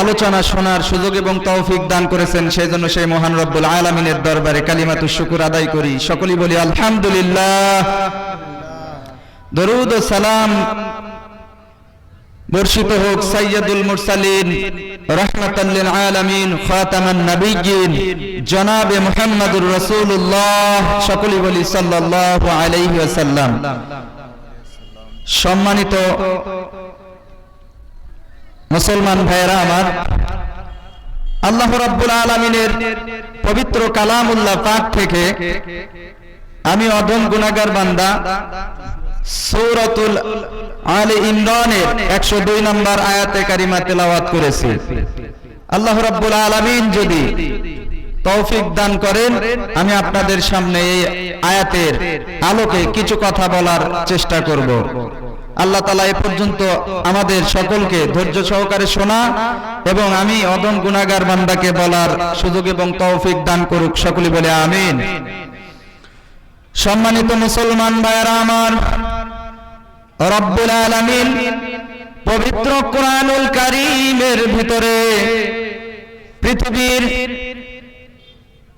আলোচনা শোনার সুযোগ এবং তৌফিক দান করেছেন সেই জন্য সেই মহান রব্বুল আলমিনের দরবারে কালিমাতু শুকুর আদায় করি। সকলেই বলি, আলহামদুলিল্লাহ। দরুদ ও সালাম বর্ষিত হোক সৈয়দুল মুরসালিন রহমতাল্লিল আলামিন, খাতামান নবিয়্যিন, জনাবে মুহাম্মদুর রাসূলুল্লাহ। সকলেই বলি, সাল্লাল্লাহু আলাইহি ওয়াসাল্লাম। সম্মানিত মুসলমান ভাইয়েরা আমার, আল্লাহ রাব্বুল আলামিনের পবিত্র কালামুল্লাহ পাক থেকে আমি অধম গুনাহগার বান্দা সূরাতুল আলে ইমরানের 102 নম্বর আয়াতে কারিমা তেলাওয়াত করেছি। আল্লাহ রাব্বুল আলামিন যদি তৌফিক দান করেন, আমি আপনাদের সামনে এই আয়াতের আলোকে কিছু কথা বলার চেষ্টা করব। আল্লাহ তালা এ পর্যন্ত আমাদের সকলকে ধৈর্য সহকারে শোনা এবং আমি অদম গুনাগার বান্দাকে বলার সুযোগ এবং তৌফিক দান করুক সকলে বলে আমিন। সম্মানিত মুসলমান ভাইয়েরা আমার, রব্বুল আলামিন পবিত্র কোরআনুল কারীমের ভিতরে পৃথিবীর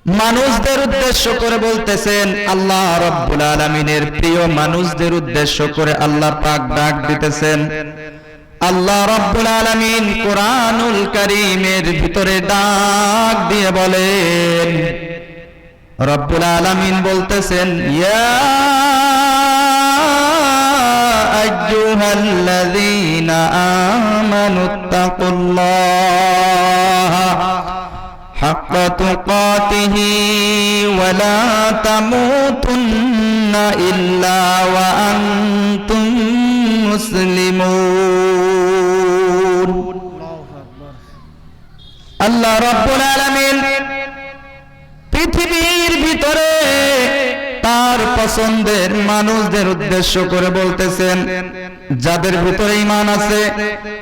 মানুষদের উদ্দেশ্য করে বলতেছেন, আল্লাহ রব্বুল আলামিনের প্রিয় মানুষদের উদ্দেশ্য করে আল্লাহ পাক ডাক দিতেছেন। আল্লাহ রব্বুল আলামিন কোরআনুল কারীমের ভিতরে ডাক দিয়ে বলেন, রব্বুল আলামিন বলতেছেন আইয়ুহাল্লাযীনা আমানুত্তাকুল্লাহ حق تقاته ولا تموتن إلا وأنتم مسلمون الله رب العالمين পছন্দের মানুষদের উদ্দেশ্য করে বলতেছেন, যাদের ভিতরে ইমান আছে,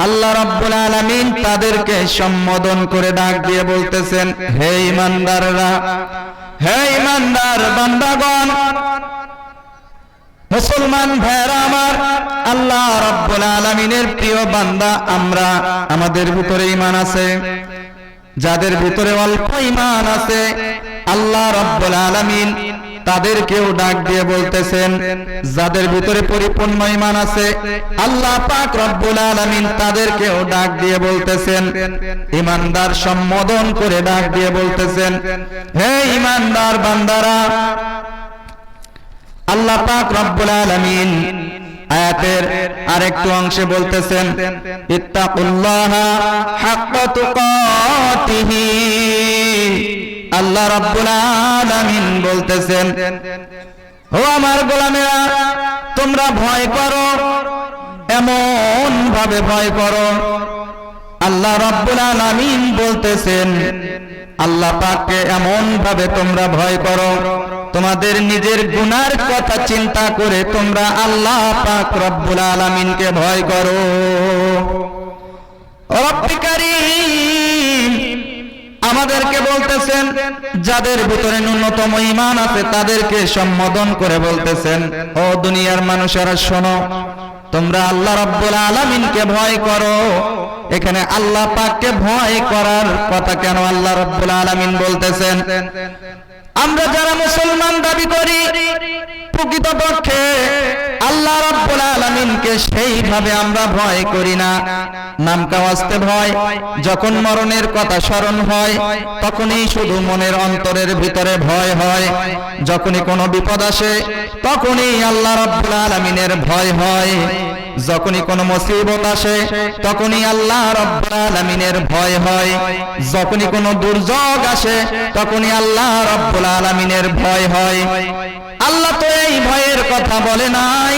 আল্লাহ রাব্বুল আলামিন তাদেরকে সম্বোধন করে ডাক দিয়ে বলতেছেন, হে ইমানদাররা হে ইমানদার বান্দাগণ, মুসলমান ভাইরা আমার, আল্লাহ রাব্বুল আলামিনের প্রিয় বান্দা, আমরা আমাদের ভিতরে ইমান আছে, যাদের ভিতরে অল্প ইমান আছে, আল্লাহ রাব্বুল আলামিন তাদেরকেও ডাক দিয়ে বলতেছেন, যাদের ভিতরে পরিপূর্ণ ইমান আছে, আল্লাহ পাক রব্বুল আলামিন তাদেরকেও ডাক দিয়ে বলতেছেন ইমানদার সম্বোধন করে ডাক দিয়ে বলতেছেন, হে ইমানদার বান্দারা, আল্লাহ পাক রব্বুল আলামিন আয়াতের আরেকটু অংশে বলতেছেন, ইত্তাকুল্লাহা হাক্কা তুকাতিহি। আল্লাহ রাব্বুল বলতেছেন, ও আমার গোলামেরা, তোমরা ভয় করো এমন ভাবে ভয় করো। আল্লাহ রাব্বুল আলামিন বলতেছেন, আল্লাহ পাককে এমন ভাবে তোমরা ভয় করো। তোমাদের নিজের গুনার কথা চিন্তা করে তোমরা আল্লাহ পাক রব্বুল আলামিনকে ভয় করো। রব্বিকারীম আমাদেরকে বলতেছেন, যাদের ভিতরে ন্যূনতম ইমান আছে, তাদেরকে সম্বোধন করে বলতেছেন, ও দুনিয়ার মানুষেরা, শোনো, তোমরা আল্লাহ রাব্বুল আলামিনকে ভয় করো। এখানে আল্লাহ পাককে ভয় করার কথা কেন আল্লাহ রাব্বুল আলামিন বলতেছেন? আমরা যারা মুসলমান দাবি করি প্রকৃতপক্ষে আল্লাহ রাব্বুল আলামিনকে সেইভাবে আমরা ভয় করি না। নাম কাওয়াজতে ভয়, যখন মরণের কথা স্মরণ হয়, তখনই শুধু মনের অন্তরের ভিতরে ভয় হয়। যখনই কোনো বিপদ আসে, তখনই আল্লাহ রাব্বুল আলামিনের ভয় হয়। যখনই কোনো মুসিবত আসে, তখনই আল্লাহ রাব্বুল আলামিনের ভয় হয়। যখনই কোনো দুর্যোগ আসে, তখনই আল্লাহ রাব্বুল আলামিনের ভয় হয়। আল্লাহ তো এই ভয়ের কথা বলে নাই।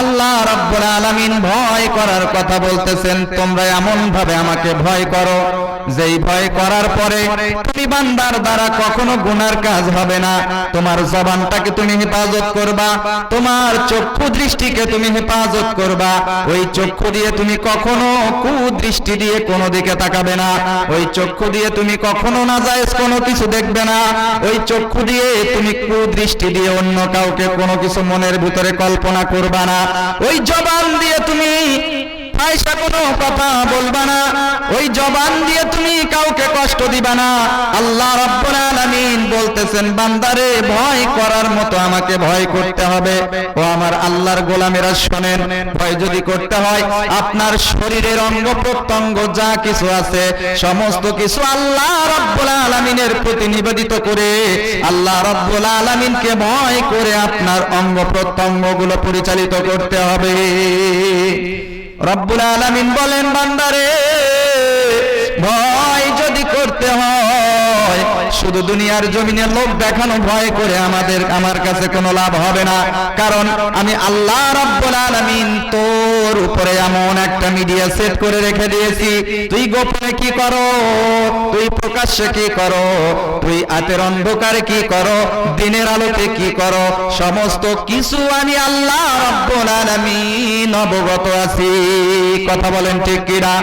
আল্লাহ রাব্বুল আলামিন ভয় করার কথা বলতেছেন, তোমরা এমন ভাবে আমাকে ভয় করো, যেই ভয় করার পরে তুমি বান্দার দ্বারা কখনো গুনার কাজ হবে না। তোমার জবানটাকে তুমি হেফাজত করবা, তোমার চক্ষু দৃষ্টিকে তুমি হেফাজত করবা। ওই চক্ষু দিয়ে তুমি কখনো কুদৃষ্টি দিয়ে কোনো দিকে তাকাবে না। ওই চক্ষু দিয়ে তুমি কখনো না যায় কোনো কিছু দেখবে না। ওই চক্ষু দিয়ে তুমি কুদৃষ্টি দিয়ে অন্য কাউকে কোনো কিছু মনের ভিতরে কল্পনা করবা না। ওই জবান দিয়ে তুমি পয়সা কোনো কথা বলবা না। ওই জবান দিয়ে তুমি কাউকে কষ্ট দিবা না। আল্লাহ রাব্বুল আলামিন বলতেছেন, বান্দারে, ভয় করার মতো আমাকে ভয় করতে হবে। ও আমার আল্লাহর গোলামেরা শোনেন, ভয় যদি করতে হয়, আপনার শরীরের অঙ্গ প্রত্যঙ্গ যা কিছু আছে, সমস্ত কিছু আল্লাহ রাব্বুল আলামিনের প্রতি নিবেদিত করে, আল্লাহ রাব্বুল আলামিনকে ভয় করে আপনার অঙ্গ প্রত্যঙ্গগুলো পরিচালিত করতে হবে। রব্বুল আলামিন বলেন, বান্দারে শুধু দুনিয়ার জমিনে লোক দেখানো ভয় করে আমাদের, আমার কাছে কোনো লাভ হবে না। কারণ আমি আল্লাহ রাব্বুল আলামিন তোর উপরে এমন একটা মিডিয়া সেট করে রেখে দিয়েছি। তুই গোপনে কি করো? তুই প্রকাশ্যে কি করো? তুই আতের অন্ধকারে কি করো? দিনের আলোকে কি করো? সমস্ত কিছু আমি আল্লাহ রাব্বুল আলামিন অবগত আছি। কথা বলেন ঠিক কিনা?